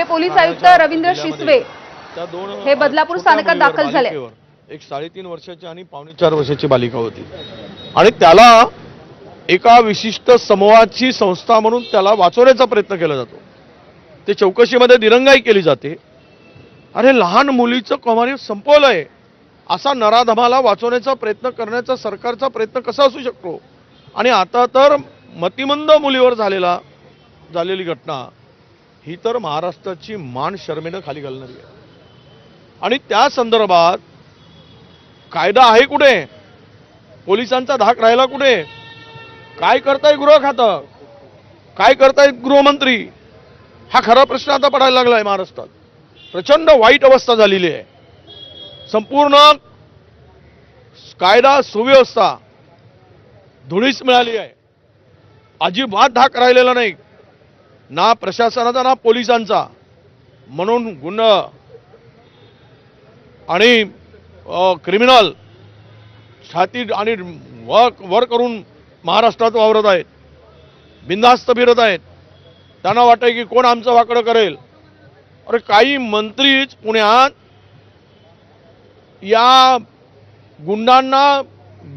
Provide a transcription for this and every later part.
Railway police आयुक्त रवींद्र शिसवे हे बदलापूर स्थानकात दाखल झाले. एक साडेतीन वर्षाची आणि पावणे चार वर्षाची बालिका होती. आणि त्याला एका विशिष्ट समूहाची संस्था म्हणून त्याला वाचवण्याचा प्रयत्न केला जातो. ते चौकशीमध्ये दिरंगाई केली जाते. अरे लहान मुलीचं कौमार्य संपवलंय. असा नराधमाला वाचवण्याचा प्रयत्न करण्याचा सरकारचा प्रयत्न कसा असू शकतो? आणि आता तर मतिमंद मुलीवर झालेला झालेली घटना ही तर महाराष्ट्राची मान शर्मेनं खाली घालणारी आहे. आणि त्या संदर्भात कायदा आहे कुठे? पोलिसांचा धाक राहिला कुठे? काय करताय गृह खातं? काय करतायत गृहमंत्री? हा खरा प्रश्न आता पडायला लागलाय महाराष्ट्रात. प्रचंड वाईट अवस्था झालेली आहे. संपूर्ण कायदा सुव्यवस्था धुळीस मिळाली आहे. अजिबात धाक राहिलेला नाही. ना प्रशासनाचा ना पोलिसांचा. म्हणून गुन्हा आणि क्रिमिनल छाती आणि वर वर करून महाराष्ट्रात वावरत आहेत. बिंदास्त फिरत आहेत. त्यांना वाटतं की कोण आमचं वाकडं करेल. अरे काही मंत्रीच पुण्यात या गुंडांना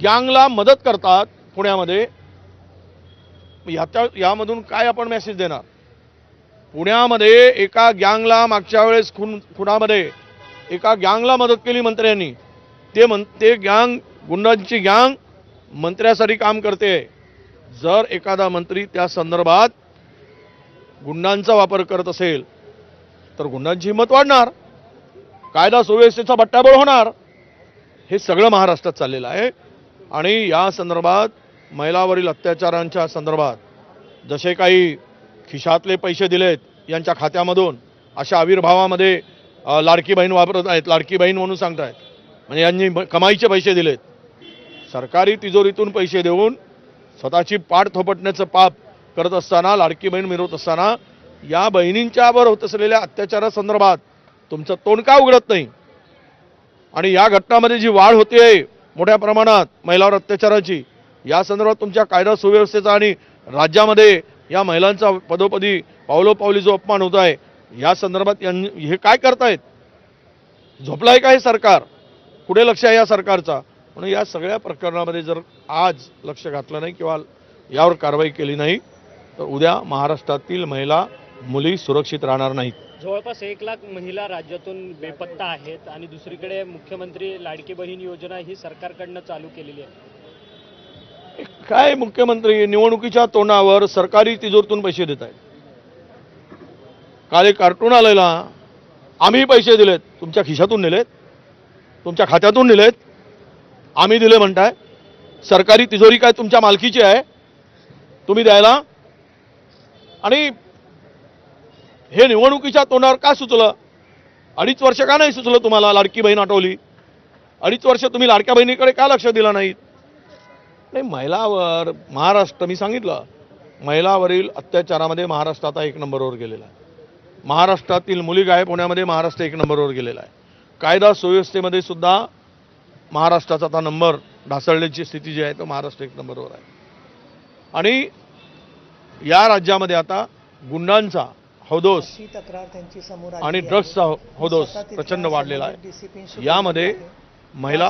गँगला मदत करतात पुण्यामध्ये. याच्या यामधून काय आपण मेसेज देणार? पुण्यामध्ये एका गँगला मागच्या वेळेस खून खुनामध्ये एका गँगला मदत केली मंत्र्यांनी. ते मं ते गँग गुंडांची गँग मंत्र्यासाठी काम करते. जर एखादा मंत्री त्या संदर्भात गुंडांचा वापर करत असेल तर गुंडांची हिंमत वाढणार. कायदा सुव्यवस्थेचा बट्ट्याबोळ होणार. हे सगळं महाराष्ट्रात चाललेलं आहे. आणि या संदर्भात महिलावरील अत्याचारांच्या संदर्भात जसे काही खिशातले पैसे दिलेत यांच्या खात्यामधून अशा आविर्भावामध्ये लाडकी बहीण वापरत आहेत लाडकी बहीण म्हणून सांगतायत. म्हणजे यांनी कमाईचे पैसे दिलेत. सरकारी तिजोरीतून पैसे देऊन स्वतःची पाठ थोपटण्याचं पाप करत असताना लाडकी बहीण मिरवत असताना या बहिणींच्यावर होत असलेल्या अत्याचारासंदर्भात तुमचं तोंड का उघडत नाही? आणि या घटनामध्ये जी वाढ होते मोठ्या प्रमाणात महिलावर अत्याचाराची या संदर्भात तुमच्या कायदा सुव्यवस्थेचा आणि राज्यामध्ये या महिलांचा पदोपदी पावलोपावली जो अपमान होत आहे या संदर्भात यांनी हे काय करतायत? झोपलाय का हे सरकार? कुठे लक्ष आहे या सरकारचा? म्हणून या सगळ्या प्रकरणामध्ये जर आज लक्ष घातलं नाही किंवा यावर कारवाई केली नाही तर उद्या महाराष्ट्रातील महिला मुली सुरक्षित राहणार नाहीत. जवळपास एक लाख महिला राज्यातून बेपत्ता आहेत आणि दुसरीकडे मुख्यमंत्री लाडकी बहीण योजना ही सरकारकडनं चालू केलेली आहे. काय मुख्यमंत्री निवडणुकीच्या तोंडावर सरकारी तिजोरीतून पैसे देत आहेत? काल एक कार्टून आलेला आम्ही पैसे दिलेत. तुमच्या खिशातून नेलेत. तुमच्या खात्यातून नेलेत. आम्ही दिले म्हणताय. सरकारी तिजोरी काय तुमच्या मालकीची आहे? तुम्ही द्यायला? आणि हे निवडणुकीच्या तोंडावर का सुचलं? अडीच वर्ष का नाही सुचलं तुम्हाला लाडकी बहीण आठवली? अडीच वर्ष तुम्ही लाडक्या बहिणीकडे का लक्ष दिलं नाहीत? नाही महिलावर महाराष्ट्र मी सांगितलं महिलावरील अत्याचारामध्ये महाराष्ट्र आता एक नंबरवर गेलेला आहे महाराष्ट्रातील मुली गायब होण्यामध्ये महाराष्ट्र एक नंबरवर गेलेला आहे कायदा सुव्यवस्थेमध्ये सुद्धा महाराष्ट्राचा आता नंबर ढासळण्याची स्थिती जी आहे तो महाराष्ट्र एक नंबरवर आहे आणि या राज्यामध्ये आता गुंडांचा हौदोस आणि. ड्रग्सचा हौदोस प्रचंड वाढलेला आहे यामध्ये. महिला